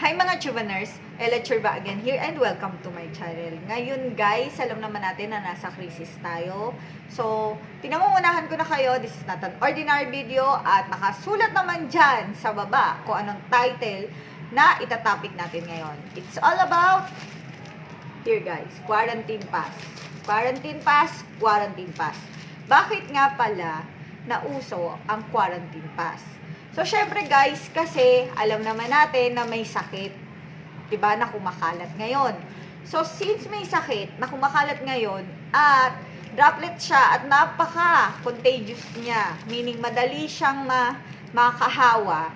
Hi mga Chubaners! Ella Churba again here and welcome to my channel. Ngayon guys, alam naman natin na nasa crisis tayo. So, pinangungunahan ko na kayo, this is not an ordinary video at nakasulat naman dyan sa baba kung anong title na itatopic natin ngayon. It's all about, here guys, quarantine pass. Quarantine pass, quarantine pass. Bakit nga pala nauso ang quarantine pass? So, syempre guys, kasi alam naman natin na may sakit, 'di ba, na kumakalat ngayon. So, since may sakit na kumakalat ngayon at droplet siya at napaka-contagious niya, meaning madali siyang ma makahawa,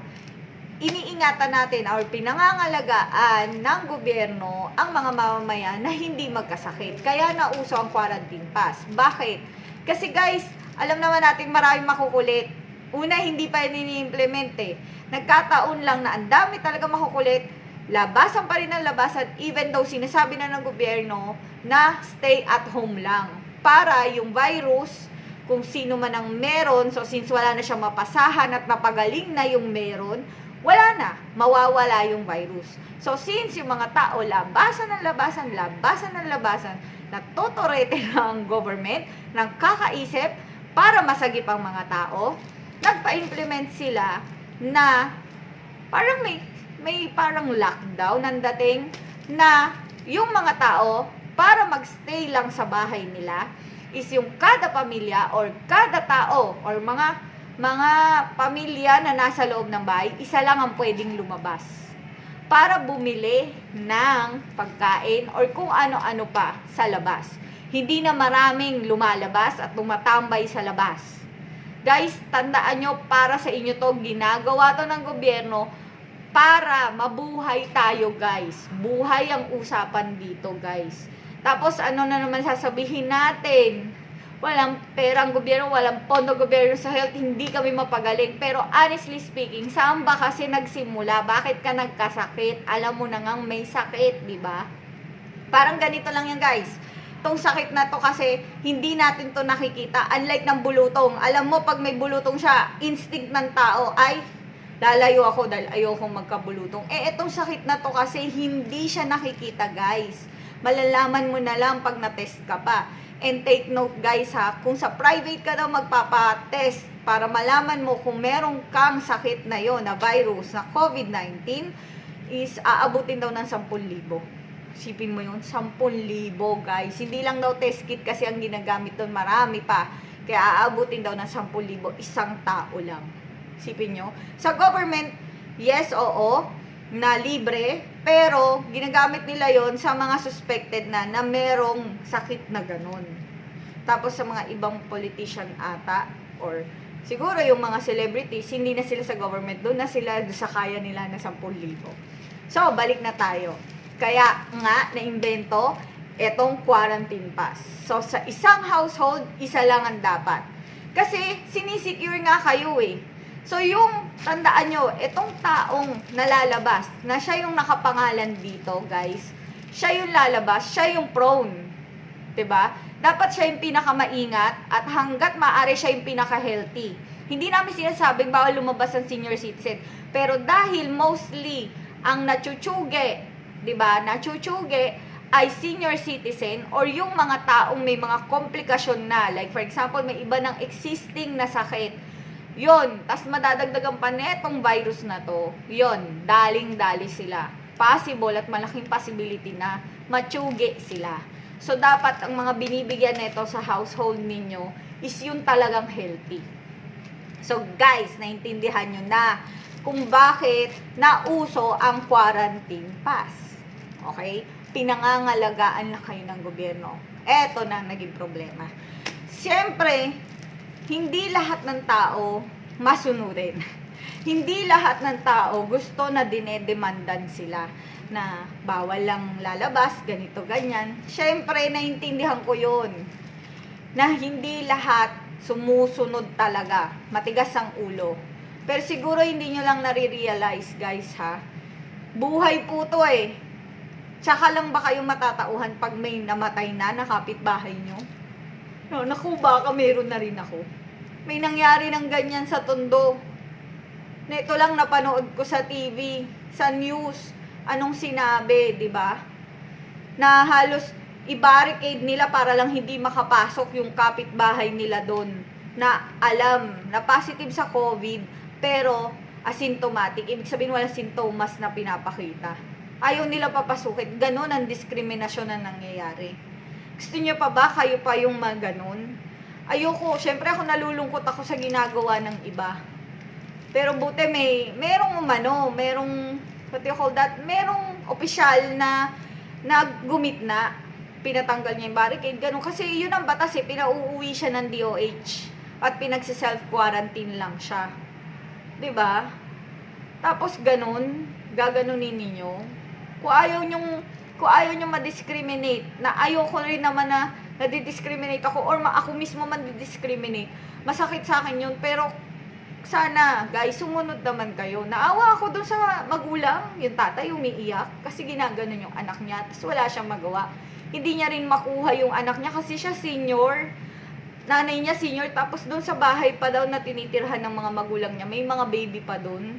iniingatan natin or pinangangalagaan ng gobyerno ang mga mamamayan na hindi magkasakit. Kaya nauso ang quarantine pass. Bakit? Kasi guys, alam naman natin maraming makukulit. Una, hindi pa ini-implement eh. Nagkataon lang na ang dami talaga makukulit, labasan pa rin ang labasan even though sinasabi na ng gobyerno na stay at home lang. Para yung virus, kung sino man ang meron, so since wala na siyang mapasahan at napagaling na yung meron, wala na, mawawala yung virus. So since yung mga tao labasan ng labasan, labasan ng labasan, natutorete ng government, ng kakaisip para masagip ang mga tao, nagpa-implement sila na parang may may parang lockdown ang dating na yung mga tao para magstay lang sa bahay nila is yung kada pamilya or kada tao or mga mga pamilya na nasa loob ng bahay, isa lang ang pwedeng lumabas para bumili ng pagkain or kung ano-ano pa sa labas. Hindi na maraming lumalabas at tumatambay sa labas. Guys, tandaan nyo, para sa inyo to, ginagawa to ng gobyerno para mabuhay tayo, guys. Buhay ang usapan dito, guys. Tapos, ano na naman sasabihin natin? Walang perang gobyerno, walang pondo gobyerno sa health, hindi kami mapagaling. Pero honestly speaking, saan ba kasi nagsimula? Bakit ka nagkasakit? Alam mo na ngang may sakit, di ba? Parang ganito lang yan, guys tong sakit na to kasi hindi natin to nakikita. Unlike ng bulutong. Alam mo, pag may bulutong siya, instinct ng tao ay lalayo ako dahil ayokong magkabulutong. Eh, itong sakit na to kasi hindi siya nakikita, guys. Malalaman mo na lang pag na-test ka pa. And take note, guys, ha, kung sa private ka daw magpapa-test para malaman mo kung meron kang sakit na yon na virus, na COVID-19, is aabutin daw ng 10,000. Sipin mo yun, 10,000 guys. Hindi lang daw test kit kasi ang ginagamit doon, marami pa. Kaya aabutin daw ng 10,000, isang tao lang. Sipin nyo. Sa government, yes, oo, na libre, pero ginagamit nila yon sa mga suspected na na merong sakit na ganun. Tapos sa mga ibang politician ata, or siguro yung mga celebrities, hindi na sila sa government, doon na sila sa kaya nila na 10,000. So, balik na tayo. Kaya nga, na-invento etong quarantine pass. So, sa isang household, isa lang ang dapat. Kasi, sinisecure nga kayo eh. So, yung, tandaan nyo, etong taong nalalabas, na siya yung nakapangalan dito, guys, siya yung lalabas, siya yung prone. ba? Dapat siya yung pinakamaingat at hanggat maaari siya yung pinaka-healthy. Hindi namin sinasabing bawal lumabas ang senior citizen. Pero dahil mostly ang nachuchuge 'di ba? Nachuchuge ay senior citizen or yung mga taong may mga komplikasyon na. Like for example, may iba ng existing na sakit. Yon, tas madadagdagan pa netong virus na to. Yon, daling-dali sila. Possible at malaking possibility na machuge sila. So dapat ang mga binibigyan nito sa household ninyo is yung talagang healthy. So guys, naintindihan nyo na kung bakit nauso ang quarantine pass. Okay? Pinangangalagaan na kayo ng gobyerno. Eto na naging problema. Siyempre, hindi lahat ng tao masunurin. hindi lahat ng tao gusto na dinedemandan sila na bawal lang lalabas, ganito, ganyan. Siyempre, naintindihan ko yun. Na hindi lahat sumusunod talaga. Matigas ang ulo. Pero siguro hindi nyo lang nare-realize, guys, ha? Buhay po to eh. Tsaka lang ba kayong matatauhan pag may namatay na na kapitbahay nyo? No, naku, baka meron na rin ako. May nangyari ng ganyan sa tondo. Nito lang napanood ko sa TV, sa news. anong sinabi, 'di ba? Na halos i-barricade nila para lang hindi makapasok yung kapitbahay nila doon na alam na positive sa COVID pero asymptomatic. Ibig sabihin wala sintomas na pinapakita. Ayaw nila papasukin. Ganon ang diskriminasyon na nangyayari. Gusto niyo pa ba kayo pa yung mga ganon? Ayoko. Syempre ako nalulungkot ako sa ginagawa ng iba. Pero buti may, merong umano, merong, what do you call that, merong opisyal na naggumit na, pinatanggal niya yung barricade, ganun. Kasi yun ang batas eh, pinauuwi siya ng DOH at pinagsi-self-quarantine lang siya. ba? Tapos ganun, gaganunin ninyo. Kung ayaw nyong, kung ayaw nyong ma-discriminate, na ayoko rin naman na nadidiscriminate ako or ma- ako mismo man discriminate masakit sa akin yun. Pero sana, guys, sumunod naman kayo. Naawa ako dun sa magulang, yung tatay umiiyak kasi ginaganon yung anak niya, tapos wala siyang magawa. Hindi niya rin makuha yung anak niya kasi siya senior. Nanay niya senior, tapos dun sa bahay pa daw na tinitirhan ng mga magulang niya, may mga baby pa dun.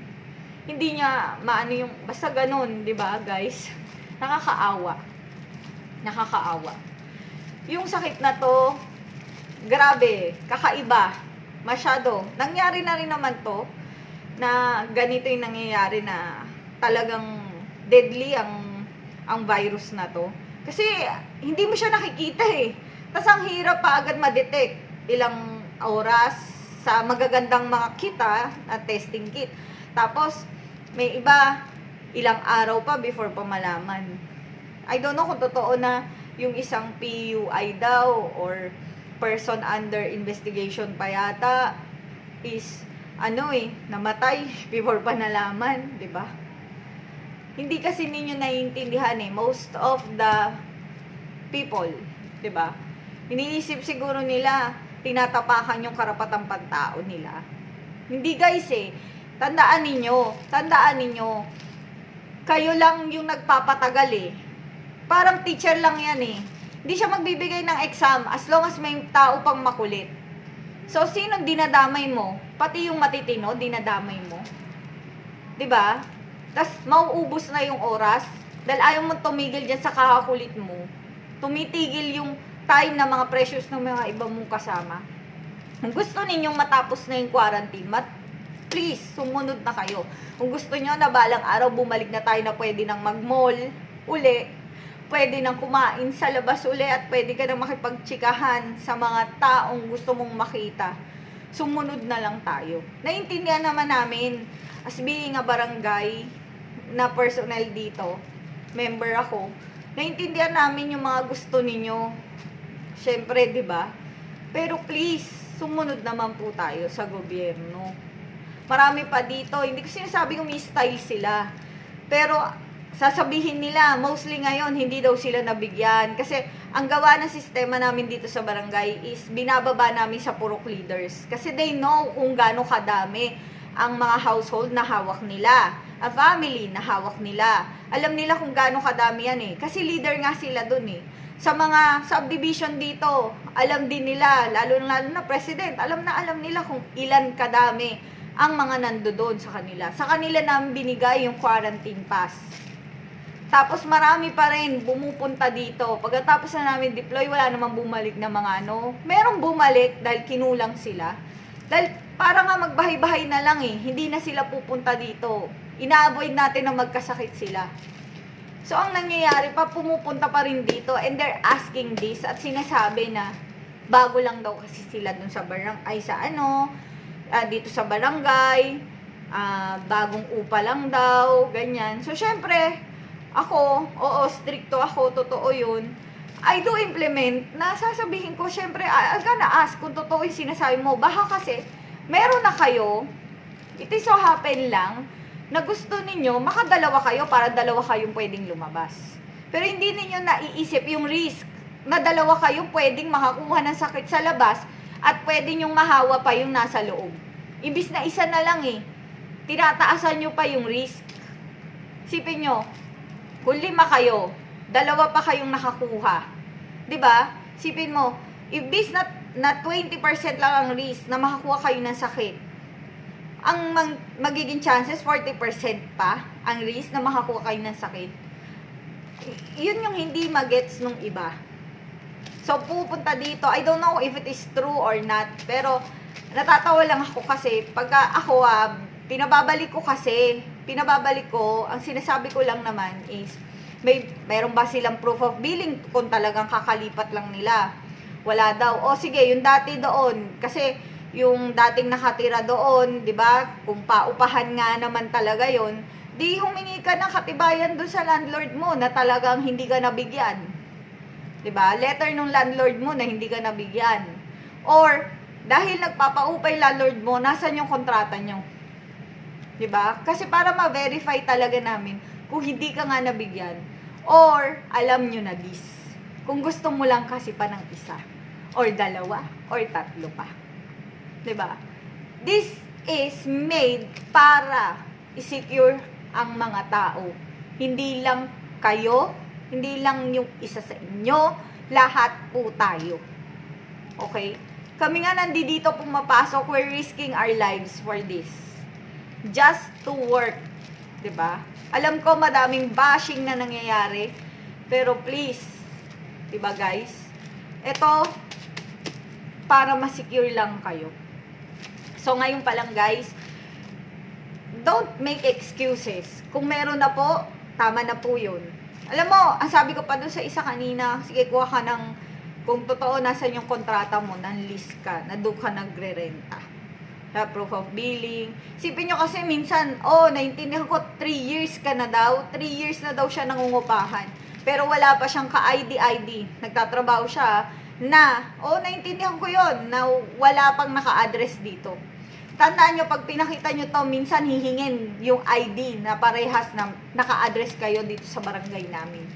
Hindi niya maano yung, basta ganun, di ba guys? Nakakaawa. Nakakaawa. Yung sakit na to, grabe, kakaiba masyado. Nangyari na rin naman to na ganito yung nangyayari na talagang deadly ang ang virus na to. Kasi hindi mo siya nakikita eh. Tapos ang hirap pa agad ma-detect ilang oras sa magagandang mga kita at testing kit. Tapos may iba ilang araw pa before pa malaman. I don't know kung totoo na yung isang PUI daw or person under investigation pa yata is ano eh, namatay before pa nalaman, 'di ba? Hindi kasi ninyo naiintindihan eh most of the people, 'di ba? Iniisip siguro nila tinatapakan yung karapatang pantao nila. Hindi guys eh. Tandaan ninyo, tandaan ninyo, kayo lang yung nagpapatagal eh. Parang teacher lang yan eh hindi siya magbibigay ng exam as long as may tao pang makulit. So, sino dinadamay mo? Pati yung matitino, dinadamay mo. ba? Tapos, mauubos na yung oras. Dahil ayaw mo tumigil dyan sa kakakulit mo. Tumitigil yung time na mga precious ng mga iba mong kasama. Kung gusto ninyong matapos na yung quarantine, mat please, sumunod na kayo. Kung gusto nyo na balang araw bumalik na tayo na pwede nang mag-mall uli, pwede nang kumain sa labas uli at pwede ka nang makipagtsikahan sa mga taong gusto mong makita. Sumunod na lang tayo. Naintindihan naman namin as being a barangay na personnel dito, member ako, naintindihan namin yung mga gusto ninyo. Siyempre, 'di ba? Pero please, sumunod naman po tayo sa gobyerno. Marami pa dito, hindi ko sinasabing umi-style sila. Pero sasabihin nila, mostly ngayon, hindi daw sila nabigyan. Kasi, ang gawa ng sistema namin dito sa barangay is binababa namin sa purok leaders. Kasi they know kung gaano kadami ang mga household na hawak nila. A family na hawak nila. Alam nila kung gaano kadami yan eh. Kasi leader nga sila dun eh. Sa mga subdivision dito, alam din nila, lalo na lalo na president, alam na alam nila kung ilan kadami ang mga nando doon sa kanila. Sa kanila namin binigay yung quarantine pass. Tapos marami pa rin bumupunta dito. Pagkatapos na namin deploy, wala namang bumalik na mga ano. Merong bumalik dahil kinulang sila. Dahil para nga magbahay-bahay na lang eh. Hindi na sila pupunta dito. Ina-avoid natin na magkasakit sila. So, ang nangyayari pa, pumupunta pa rin dito and they're asking this at sinasabi na bago lang daw kasi sila dun sa barang ay sa ano, ah, dito sa barangay, ah, bagong upa lang daw, ganyan. So, syempre, ako, oo, stricto ako, totoo yun. I do implement na sasabihin ko, syempre, I'll gonna ask kung totoo yung sinasabi mo. Baka kasi, meron na kayo, it is so happen lang, na gusto ninyo, makadalawa kayo para dalawa kayong pwedeng lumabas. Pero hindi ninyo naiisip yung risk na dalawa kayong pwedeng makakuha ng sakit sa labas at pwede nyong mahawa pa yung nasa loob. Ibis na isa na lang eh. Tinataasan nyo pa yung risk. Sipin nyo, kung lima kayo, dalawa pa kayong nakakuha. ba? Sipin mo, ibis na, na 20% lang ang risk na makakuha kayo ng sakit. ang mang- magiging chances 40% pa ang risk na makakuha kayo ng sakit. Yun yung hindi magets nung iba. So, pupunta dito. I don't know if it is true or not. Pero, natatawa lang ako kasi, pagka ako, ah, pinababalik ko kasi, pinababalik ko, ang sinasabi ko lang naman is, may, mayroon ba silang proof of billing kung talagang kakalipat lang nila? Wala daw. O sige, yung dati doon, kasi yung dating nakatira doon, di ba? Kung paupahan nga naman talaga yon di humingi ka ng katibayan doon sa landlord mo na talagang hindi ka nabigyan. 'di ba? Letter nung landlord mo na hindi ka nabigyan. Or dahil nagpapaupay landlord mo, nasan yung kontrata nyo? ba? Kasi para ma-verify talaga namin kung hindi ka nga nabigyan or alam nyo na this. Kung gusto mo lang kasi pa ng isa or dalawa or tatlo pa. ba? This is made para i-secure ang mga tao. Hindi lang kayo, hindi lang yung isa sa inyo, lahat po tayo. Okay? Kami nga nandito pumapasok, we're risking our lives for this. Just to work. ba? Alam ko madaming bashing na nangyayari, pero please, ba guys? Ito para ma-secure lang kayo. So ngayon pa lang guys, don't make excuses. Kung meron na po, tama na po yun. Alam mo, ang sabi ko pa doon sa isa kanina, sige, kuha ka ng, kung totoo, nasan yung kontrata mo, nan list ka, na doon ka nagre-renta. Sa proof of billing. Sipin nyo kasi minsan, oh, naintindihan ko, 3 years ka na daw, 3 years na daw siya nangungupahan. Pero wala pa siyang ka-ID-ID. Nagtatrabaho siya na, oh, naintindihan ko yon na wala pang naka-address dito. Tandaan nyo, pag pinakita nyo to, minsan hihingin yung ID na parehas na naka-address kayo dito sa barangay namin.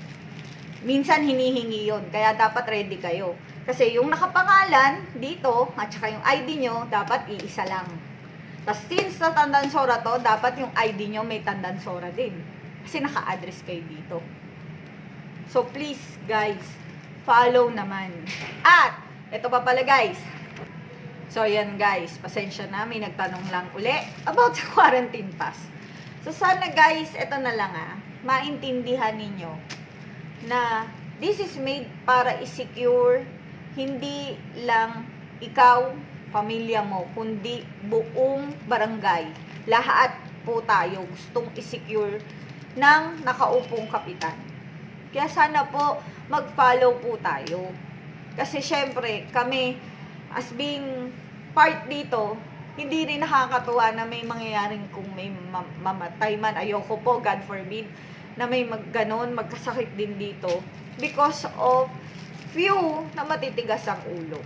Minsan hinihingi yon kaya dapat ready kayo. Kasi yung nakapangalan dito, at saka yung ID nyo, dapat iisa lang. Tapos since sa Tandansora to, dapat yung ID nyo may Tandansora din. Kasi naka-address kayo dito. So please, guys, follow naman. At, ito pa pala guys, So, yan guys. Pasensya na. May nagtanong lang uli about sa quarantine pass. So, sana guys, ito na lang ah. Maintindihan ninyo na this is made para i-secure hindi lang ikaw, pamilya mo, kundi buong barangay. Lahat po tayo gustong i-secure ng nakaupong kapitan. Kaya sana po mag-follow po tayo. Kasi syempre, kami as being part dito, hindi rin nakakatuwa na may mangyayaring kung may ma- mamatay man. Ayoko po, God forbid, na may mag ganon, magkasakit din dito. Because of few na matitigas ang ulo.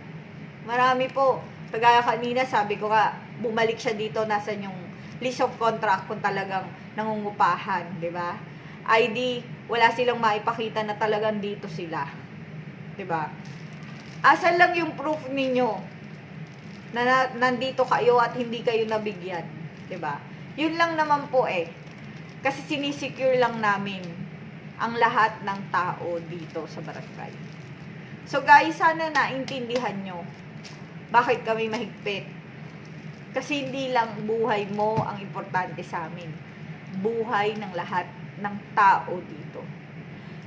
Marami po. Kagaya kanina, sabi ko nga, bumalik siya dito, nasan yung list of contract kung talagang nangungupahan, di ba? ID, wala silang maipakita na talagang dito sila. Di ba? Asan lang yung proof ninyo na, na nandito kayo at hindi kayo nabigyan, 'di ba? Yun lang naman po eh. Kasi sinisecure lang namin ang lahat ng tao dito sa barangay. So guys, sana naintindihan nyo bakit kami mahigpit. Kasi hindi lang buhay mo ang importante sa amin. Buhay ng lahat ng tao dito.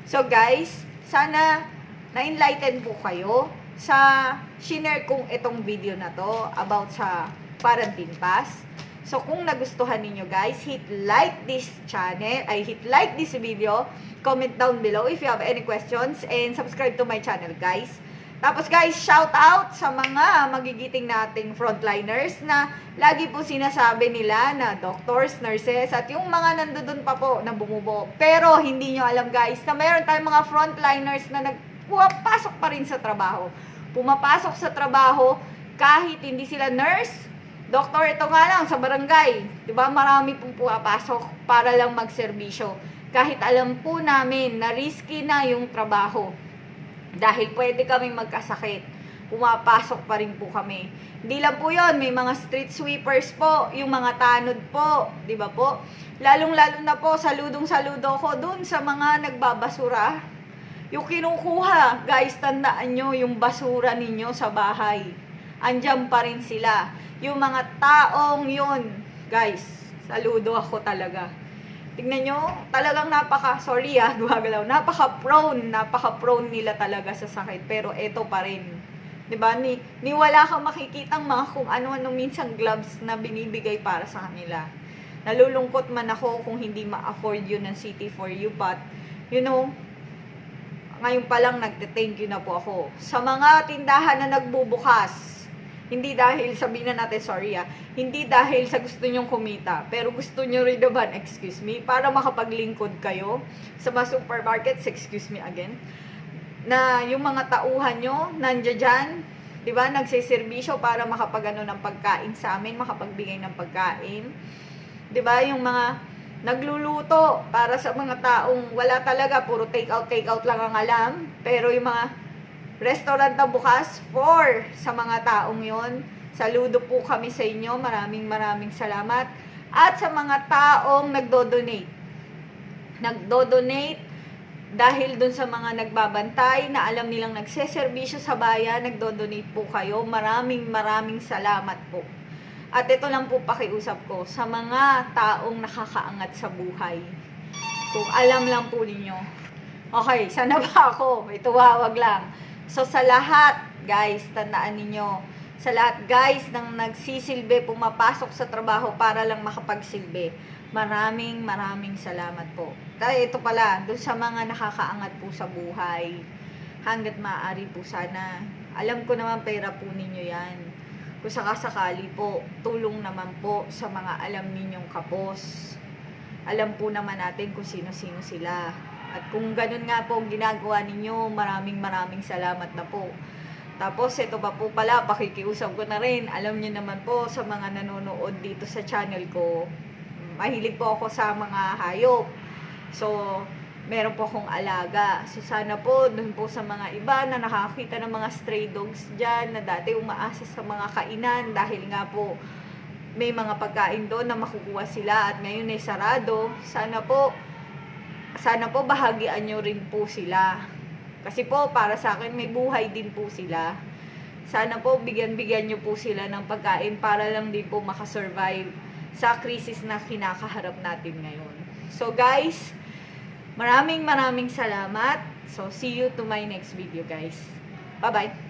So guys, sana na-enlighten po kayo sa shinare kong itong video na to about sa quarantine pass. So, kung nagustuhan ninyo guys, hit like this channel, ay hit like this video, comment down below if you have any questions, and subscribe to my channel guys. Tapos guys, shout out sa mga magigiting nating frontliners na lagi po sinasabi nila na doctors, nurses, at yung mga nandoon pa po na bumubo. Pero hindi nyo alam guys na mayroon tayong mga frontliners na nagpapasok pa rin sa trabaho. Pumapasok sa trabaho kahit hindi sila nurse, doktor, ito nga lang sa barangay. 'Di ba Marami pong pumapasok para lang magserbisyo. Kahit alam po namin na risky na yung trabaho dahil pwede kami magkasakit. Pumapasok pa rin po kami. Hindi lang po yon may mga street sweepers po, yung mga tanod po, di ba po? Lalong-lalo na po, saludong-saludo ko dun sa mga nagbabasura. Yung kinukuha, guys, tandaan nyo yung basura ninyo sa bahay. Andyan pa rin sila. Yung mga taong yun Guys, saludo ako talaga. Tingnan nyo, talagang napaka, sorry ah, gumagalaw, napaka-prone, napaka-prone nila talaga sa sakit. Pero eto pa rin. ba Ni, ni wala kang makikitang mga kung ano-ano minsan gloves na binibigay para sa kanila. Nalulungkot man ako kung hindi ma-afford yun ng City for You, but, you know, ngayon pa lang nagte-thank you na po ako. Sa mga tindahan na nagbubukas, hindi dahil, sabihin na natin, sorry ah, hindi dahil sa gusto nyong kumita, pero gusto nyo rin naman, excuse me, para makapaglingkod kayo sa mga supermarkets, excuse me again, na yung mga tauhan nyo, nandiyan dyan, di ba, nagsiservisyo para makapagano ng pagkain sa amin, makapagbigay ng pagkain. Di ba, yung mga nagluluto para sa mga taong wala talaga, puro take out, take out lang ang alam, pero yung mga restaurant na bukas for sa mga taong yon. Saludo po kami sa inyo. Maraming maraming salamat. At sa mga taong nagdo-donate. Nagdo-donate dahil dun sa mga nagbabantay na alam nilang nagseserbisyo sa bayan, nagdo-donate po kayo. Maraming maraming salamat po. At ito lang po pakiusap ko sa mga taong nakakaangat sa buhay. Kung alam lang po ninyo. Okay, sana ba ako? Ito wawag lang. So sa lahat, guys, tandaan ninyo, sa lahat guys nang nagsisilbi, pumapasok sa trabaho para lang makapagsilbi. Maraming maraming salamat po. Kaya ito pala, dun sa mga nakakaangat po sa buhay, hanggat maaari po sana. Alam ko naman pera po ninyo yan. Kung sakasakali po, tulong naman po sa mga alam ninyong kapos. Alam po naman natin kung sino-sino sila. At kung ganun nga po ang ginagawa ninyo, maraming maraming salamat na po. Tapos, ito pa po pala, pakikiusap ko na rin. Alam niyo naman po sa mga nanonood dito sa channel ko, mahilig po ako sa mga hayop. So, meron po akong alaga. So, sana po, dun po sa mga iba na nakakita ng mga stray dogs dyan, na dati umaasa sa mga kainan dahil nga po, may mga pagkain doon na makukuha sila at ngayon ay sarado. Sana po, sana po bahagian nyo rin po sila. Kasi po, para sa akin, may buhay din po sila. Sana po, bigyan-bigyan nyo po sila ng pagkain para lang din po makasurvive sa krisis na kinakaharap natin ngayon. So guys, maraming maraming salamat. So see you to my next video guys. Bye-bye.